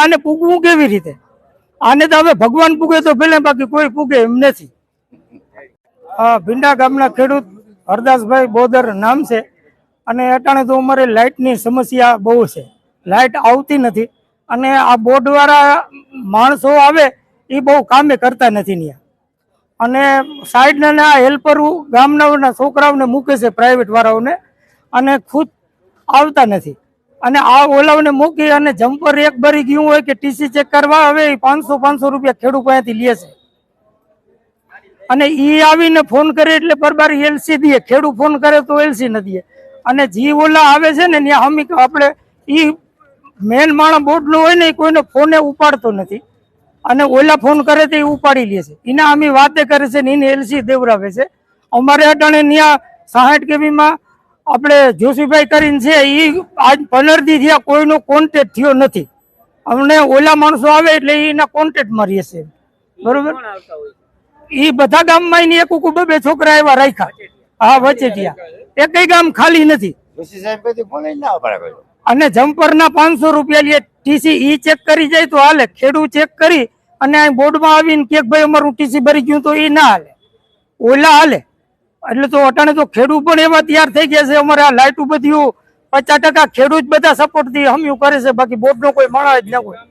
આને પૂગવું કેવી રીતે? આને તો હવે ભગવાન પૂગે તો ભલે, બાકી કોઈ પૂગે એમ નથી. ભીંડા ગામના ખેડૂત હરદાસભાઈ બોદર નામ છે. અને અટાણે તો અમારે લાઇટની સમસ્યા બહુ છે. લાઇટ આવતી નથી. અને આ બોર્ડવાળા માણસો આવે, એ બહુ કામે કરતા નથી ત્યાં અને સાઈડના આ હેલ્પરો ગામના છોકરાઓને મૂકે છે પ્રાઇવેટ વાળાઓને. અને ખુદ આવતા નથી. અને આ ઓલાઓને મૂકી અને જમ્પર એક ભરી ગયું હોય કે ટીસી ચેક કરવા, હવે પાંચસો પાંચસો રૂપિયા ખેડૂત પાસેથી લે છે. અને ઈ આવીને ફોન કરે એટલે પરબાર એલસી દે. ખેડૂત ફોન કરે તો એલસી ન દે અને જી ઓલા આવે છે ને, ત્યાં હમી આપણે ઈ મેન માણસ બોર્ડ હોય ને કોઈને ફોને ઉપાડતો નથી. અને ઓલા ફોન કરે તો એ ઉપાડી લે છે. એના અમે વાતે કરે છે ને, એને એલસી દેવરાવે છે. અમારે અટાણે ત્યાં સાહીઠ કેવીમાં આપણે જોશીભાઈ કરીને છે એ આજ પંદર દી થયા કોઈનો કોન્ટેક્ટ થયો નથી. અમને ઓલા માણસો આવે એટલે એના કોન્ટેક્ટમાં રહીએ છે બરોબર? એ બધા ગામમાં એની એક ઉકુ બે છોકરા એવા રાખ્યા. હા વચેટિયા. એકય ગામ ખાલી નથી. સાહેબ કદી ફોન જ ના પડે કોઈ અને જમ્પર ના પાંચસો રૂપિયા લે ટીસી ઈ ચેક કરી જાય તો હાલે. ખેડૂત ચેક કરી અને અહીં બોર્ડમાં આવીને કે ભાઈ અમારું ટીસી ભરી ગયું તો એ ના હાલે. ઓલા હાલે. એટલે તો અટાણે તો ખેડૂત પણ એવા તૈયાર થઈ ગયા છે. અમારે આ લાઇટ બધી પચાસ ટકા ખેડૂત બધા સપોર્ટથી હમ્યું કરે છે. બાકી બોર્ડ નો કોઈ માણસ જ ના હોય.